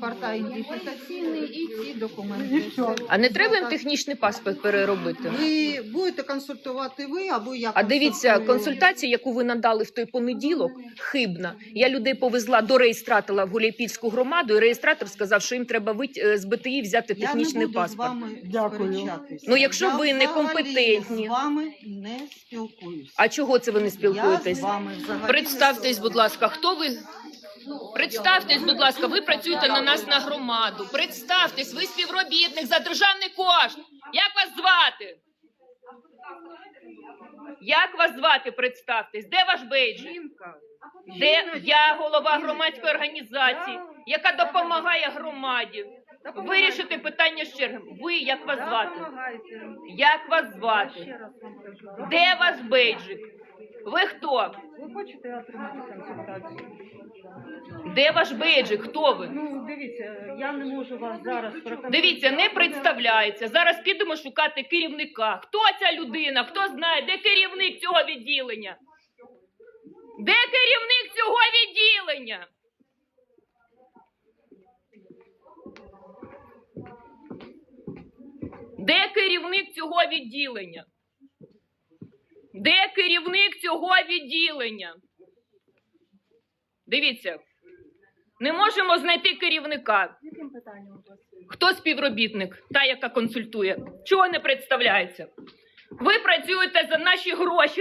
паспорта ідентифікаційні і ці документи. А не треба їм технічний паспорт переробити? Ви будете консультувати ви або я А дивіться, консультація, яку ви надали в той понеділок, хибна. Я людей повезла до реєстратора в Гуляйпільську громаду, і реєстратор сказав, що їм треба вить- е, з БТІ взяти Я технічний не буду паспорт. з вами Дякую. сперечатися. Ну, якщо Я ви взагалі некомпетентні. з вами не спілкуюся. А чого це ви не Я спілкуєтесь? з вами взагалі Представтесь, будь ласка, хто ви? Представтесь, будь ласка, ви працюєте на нас на громаду. Представтесь, ви співробітник за державний кошт. Як вас звати? Як вас звати? Представтесь? Де ваш бейджик? Де я голова громадської організації, яка допомагає громаді вирішити питання з черги. Ви як вас звати? Як вас звати? Де ваш бейджик? Ви хто? Ви хочете отримати консультацію? Де ваш бейджик? Хто ви? Ну, дивіться, я не можу вас зараз проконсультувати. Дивіться, не представляється. Зараз підемо шукати керівника. Хто ця людина? Хто знає, де керівник цього відділення? Де керівник цього відділення? Де керівник цього відділення? Де керівник цього відділення? Дивіться, не можемо знайти керівника. Хто співробітник? Та, яка консультує? Чого не представляється? Ви працюєте за наші гроші.